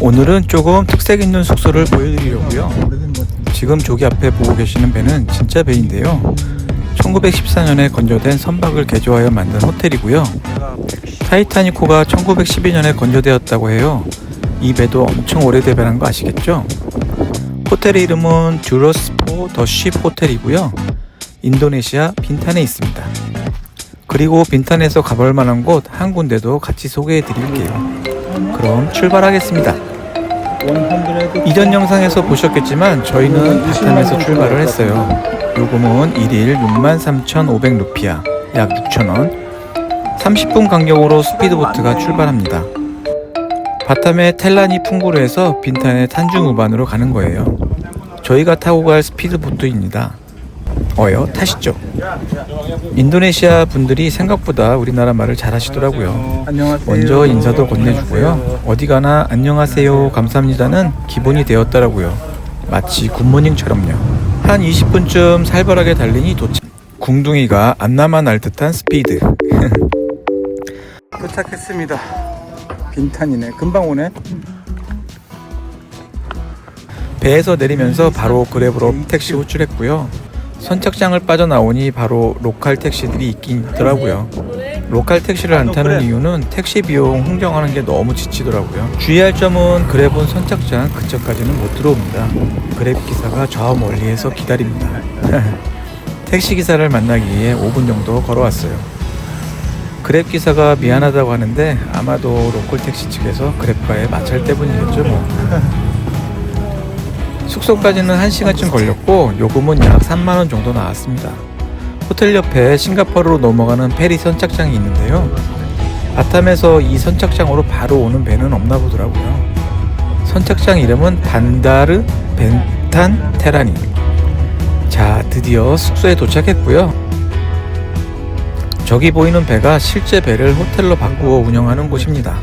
오늘은 조금 특색 있는 숙소를 보여드리려고요. 지금 저기 앞에 보고 계시는 배는 진짜 배인데요. 1914년에 건조된 선박을 개조하여 만든 호텔이고요. 타이타니코가 1912년에 건조되었다고 해요. 이 배도 엄청 오래된 배란 거 아시겠죠? 호텔의 이름은 듀러스포 더쉽 호텔이고요. 인도네시아 빈탄에 있습니다. 그리고 빈탄에서 가볼 만한 곳 한 군데도 같이 소개해 드릴게요. 그럼 출발하겠습니다. 이전 영상에서 보셨겠지만 저희는 바탐에서 출발을 했어요. 요금은 1일 63,500 루피아, 약 6,000원. 30분 간격으로 스피드보트가 출발합니다. 바탐의 텔라니 풍구르에서 빈탄의 탄중 우반으로 가는 거예요. 저희가 타고 갈 스피드보트입니다. 어여 타시죠. 인도네시아 분들이 생각보다 우리나라 말을 잘 하시더라고요. 안녕하세요. 먼저 인사도 건네주고요. 어디 가나 안녕하세요, 감사합니다는 기본이 되었더라고요. 마치 굿모닝처럼요. 한 20분쯤 살벌하게 달리니 도착. 궁둥이가 안나만 날 듯한 스피드. 도착했습니다. 빈탄이네. 금방 오네. 배에서 내리면서 바로 그랩으로 택시 호출했고요. 선착장을 빠져나오니 바로 로컬 택시들이 있긴 있더라고요. 로컬 택시를 안 타는 이유는 택시 비용 흥정하는 게 너무 지치더라고요. 주의할 점은 그랩은 선착장 근처까지는 못 들어옵니다. 그랩 기사가 저 멀리에서 기다립니다. 택시 기사를 만나기 위해 5분 정도 걸어왔어요. 그랩 기사가 미안하다고 하는데 아마도 로컬 택시 측에서 그랩과의 마찰 때문이겠죠 뭐. 숙소까지는 1시간쯤 걸렸고 요금은 약 3만원 정도 나왔습니다. 호텔 옆에 싱가포르로 넘어가는 페리 선착장이 있는데요. 바탐에서 이 선착장으로 바로 오는 배는 없나 보더라고요. 선착장 이름은 반다르 벤탄 테라니. 자, 드디어 숙소에 도착했고요. 저기 보이는 배가 실제 배를 호텔로 바꾸어 운영하는 곳입니다.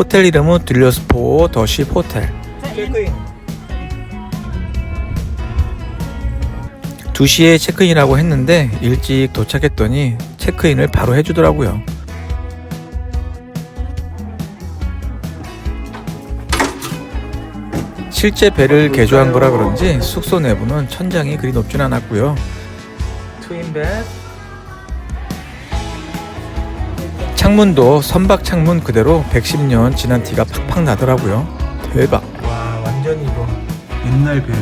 호텔 이름은 딜러스포 더쉽 호텔. 2시에 체크인이라고 했는데 일찍 도착했더니 체크인을 바로 해주더라고요. 실제 배를 개조한 거라 그런지 숙소 내부는 천장이 그리 높진 않았고요. 트윈벳 창문도 선박 창문 그대로 110년 지난 티가 팍팍 나더라고요. 대박. 와 완전히 이거 옛날 배.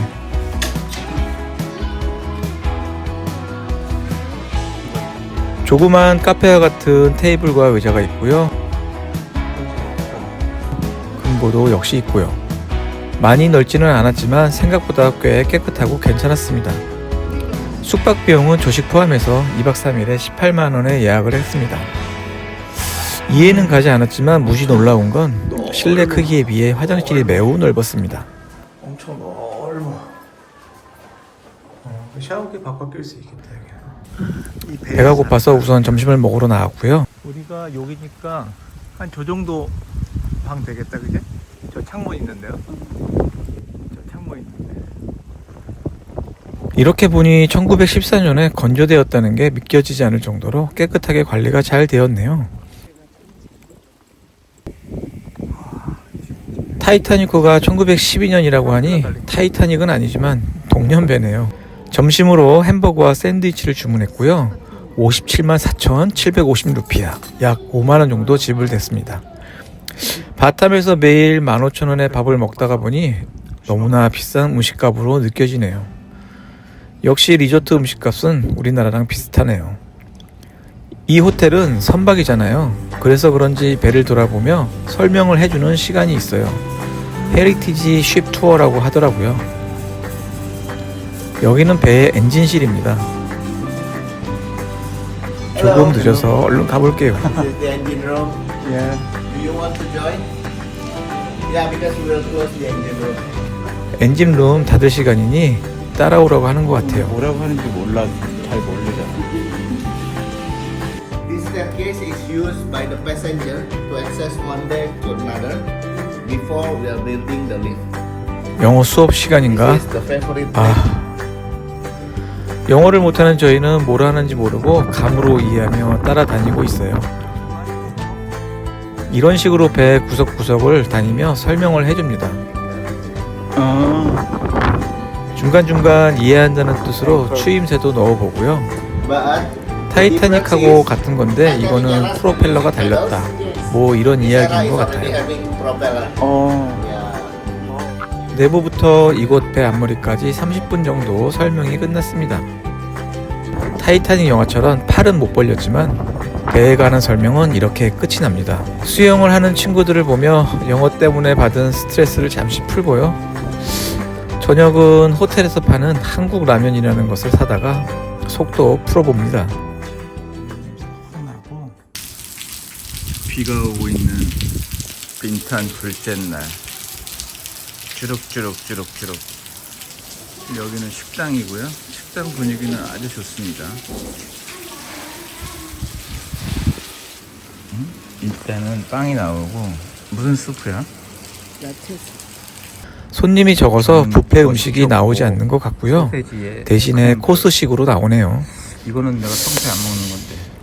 조그만 카페와 같은 테이블과 의자가 있고요. 금고도 역시 있고요. 많이 넓지는 않았지만 생각보다 꽤 깨끗하고 괜찮았습니다. 숙박 비용은 조식 포함해서 2박 3일에 18만 원에 예약을 했습니다. 이해는 가지 않았지만 무지 놀라운 건 실내 크기에 비해 화장실이 매우 넓었습니다. 엄청 넓어. 어, 샤워기 바꿔 낄 수 있겠다 여기. 배가 고파서 우선 점심을 먹으러 나왔고요. 우리가 여기니까 한 저 정도 방 되겠다, 그제? 저 창문 있는데요. 저 창문 있는데. 이렇게 보니 1914년에 건조되었다는 게 믿겨지지 않을 정도로 깨끗하게 관리가 잘 되었네요. 타이타니코가 1912년이라고 하니 타이타닉은 아니지만 동년배네요. 점심으로 햄버거와 샌드위치를 주문했고요. 57만 4,750 루피아, 약 5만 원 정도 지불됐습니다. 바탐에서 매일 15,000원에 밥을 먹다가 보니 너무나 비싼 음식값으로 느껴지네요. 역시 리조트 음식값은 우리나라랑 비슷하네요. 이 호텔은 선박이잖아요. 그래서 그런지 배를 돌아보며 설명을 해주는 시간이 있어요. 헤리티지 쉽 투어라고 하더라고요. 여기는 배의 엔진실입니다. 조금 늦어서 얼른 가볼게요. 엔진룸 닫을 시간이니 따라오라고 하는 것 같아요. 뭐라고 하는지 몰라. 잘 모르잖아. Staircase is used by the passenger to access one deck to another before we are building the lift. 영어 수업 시간인가? 아, 영어를 못하는 저희는 뭘 하는지 모르고 감으로 이해하며 따라다니고 있어요. 이런 식으로 배 구석구석을 다니며 설명을 해줍니다. 아, 중간중간 이해한다는 뜻으로 추임새도 넣어보고요. 타이타닉하고 같은 건데 이거는 프로펠러가 달렸다. 뭐 이런 이야기인 것 같아요. 어. 내부부터 이곳 배 앞머리까지 30분 정도 설명이 끝났습니다. 타이타닉 영화처럼 팔은 못 벌렸지만 배에 관한 설명은 이렇게 끝이 납니다. 수영을 하는 친구들을 보며 영어 때문에 받은 스트레스를 잠시 풀고요. 저녁은 호텔에서 파는 한국 라면이라는 것을 사다가 속도 풀어봅니다. 비가 오고 있는 빈탄 둘째 날 주룩주룩주룩주룩 여기는 식당이고요 식당 분위기는 아주 좋습니다 음? 일단은 빵이 나오고 무슨 스프야? 손님이 적어서 음, 뷔페 뭐 음식이 나오지 않는 것 같고요. 대신에 크림. 코스식으로 나오네요. 이거는 내가 평소에 안 먹는 건데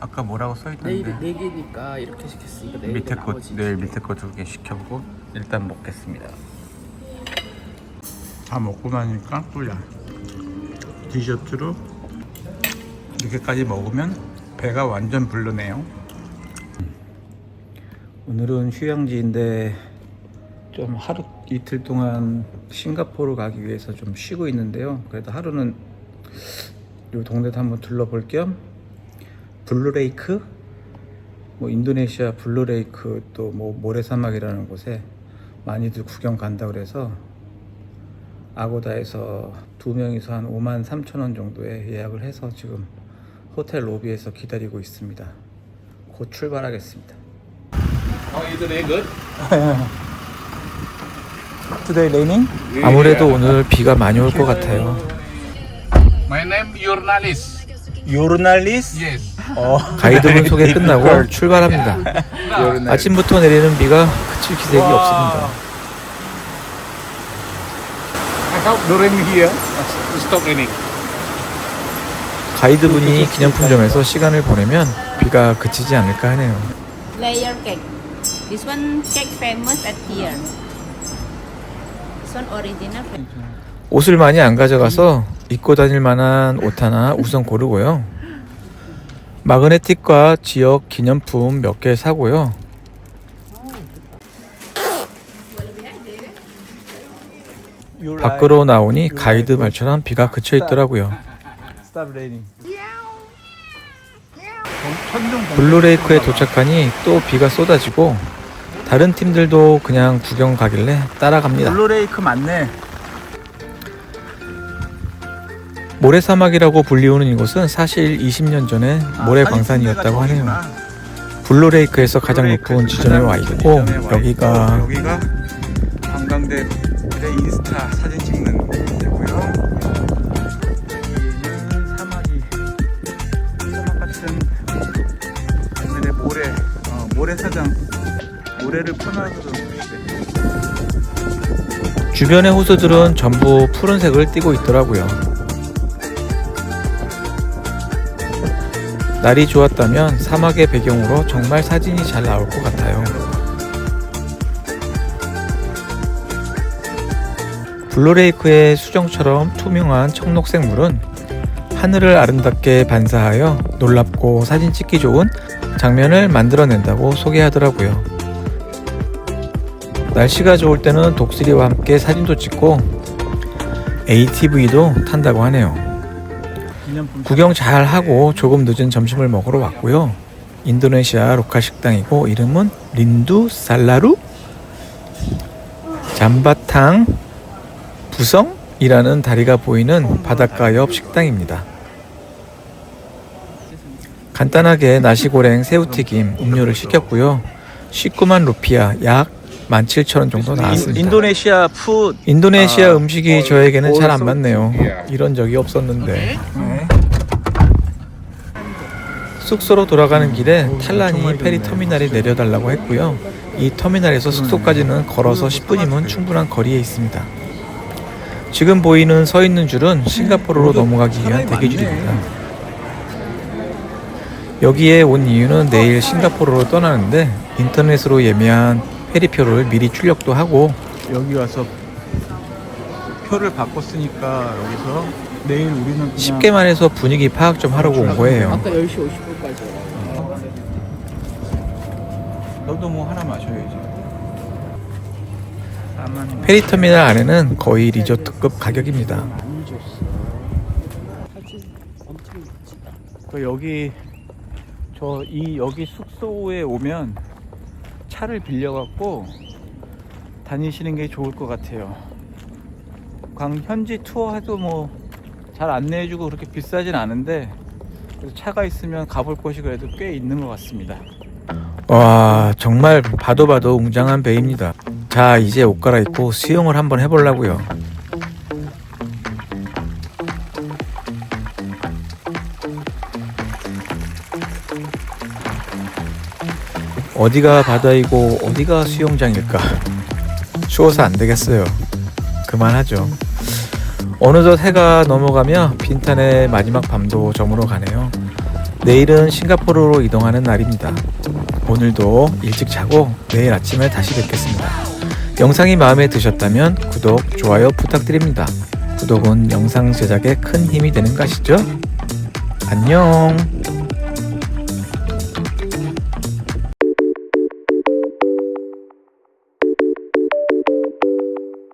아까 뭐라고 써있던데 네 개니까 이렇게 시켰으니까 내일 밑에 거 나머지 내일 밑에 거 두 개 시켜보고 일단 먹겠습니다. 다 먹고 나니까 또야 디저트로 이렇게까지 먹으면 배가 완전 부르네요. 오늘은 휴양지인데 좀 하루 이틀 동안 싱가포르 가기 위해서 좀 쉬고 있는데요. 그래도 하루는 이 동네도 한번 둘러볼 겸 블루레이크, 뭐 인도네시아 블루레이크 또 뭐 모래사막이라는 곳에 많이들 구경 간다 그래서 아고다에서 두 명이서 한 5만 3천 원 정도에 예약을 해서 지금 호텔 로비에서 기다리고 있습니다. 곧 출발하겠습니다. Today raining? 아무래도 오늘 비가 많이 올 것 같아요. My name journalist. 요르날리스? Yes. 가이드분 소개 끝나고 출발합니다. 아침부터 내리는 비가 그칠 기색이 없습니다. I hope during here stop raining. 가이드분이 기념품점에서 시간을 보내면 비가 그치지 않을까 하네요. layer cake. This one cake famous at here. This one original. 옷을 많이 안 가져가서 입고 다닐 만한 옷 하나 우선 고르고요. 마그네틱과 지역 기념품 몇 개 사고요. 밖으로 나오니 가이드 말처럼 비가 그쳐 있더라고요. 블루레이크에 도착하니 또 비가 쏟아지고 다른 팀들도 그냥 구경 가길래 따라갑니다. 블루레이크 맞네. 모래사막이라고 불리우는 이곳은 사실 20년 전에 모래 광산이었다고 하네요. 블루레이크에서 가장 높은 지점에 와 있고 여기가 여기가 관광객들의 인스타 사진 찍는 데고요. 여기는 사막이 사막 같은 오늘의 모래 어, 모래사장 모래를 주변의 호수들은 전부 푸른색을 띠고 있더라고요. 날이 좋았다면 사막의 배경으로 정말 사진이 잘 나올 것 같아요. 블루레이크의 수정처럼 투명한 청록색 물은 하늘을 아름답게 반사하여 놀랍고 사진 찍기 좋은 장면을 만들어낸다고 소개하더라고요. 날씨가 좋을 때는 독수리와 함께 사진도 찍고 ATV도 탄다고 하네요. 구경 잘 하고 조금 늦은 점심을 먹으러 왔고요. 인도네시아 로컬 식당이고 이름은 린두 살라루 잠바탕 부성이라는 다리가 보이는 바닷가 옆 식당입니다. 간단하게 나시고랭 새우튀김 음료를 시켰고요. 19만 루피아 약 17,000원 정도 나왔습니다. 인도네시아 푸드 인도네시아 아, 음식이 어, 저에게는 잘안 also- 맞네요. 이런 적이 없었는데. 네. 숙소로 돌아가는 길에 오, 탈란이 페리 많이 터미널이 내려달라고 했고요. 이 터미널에서 숙소까지는 걸어서 10분이면 충분한 거리에 있습니다. 지금 보이는 서 있는 줄은 싱가포르로 모두 넘어가기 위한 대기줄입니다. 여기에 온 이유는 내일 싱가포르로 떠나는데 인터넷으로 예매한 페리표를 미리 출력도 하고 여기 와서 표를 바꿨으니까 여기서 내일 우리는 그냥 쉽게 말해서 분위기 파악 좀 하려고 온 거예요. 아까 10시 50분까지. 너도 뭐 하나 마셔야지. 나만 페리터미널 안에는 거의 리조트급 가격입니다. 많이 줬어. 사진 엄청 멋지다. 그 여기 저 이 여기 숙소에 오면 차를 빌려 갖고 다니시는 게 좋을 것 같아요. 광 현지 투어 해도 뭐 잘 안내해주고 그렇게 비싸진 않은데 차가 있으면 가볼 곳이 그래도 꽤 있는 것 같습니다. 와 정말 봐도 봐도 웅장한 배입니다. 자 이제 옷 갈아입고 수영을 한번 해보려고요. 어디가 바다이고 어디가 수영장일까? 추워서 안 되겠어요. 그만하죠. 어느덧 해가 넘어가며 빈탄의 마지막 밤도 저물어 가네요. 내일은 싱가포르로 이동하는 날입니다. 오늘도 일찍 자고 내일 아침에 다시 뵙겠습니다. 영상이 마음에 드셨다면 구독, 좋아요 부탁드립니다. 구독은 영상 제작에 큰 힘이 되는 것이죠? 안녕!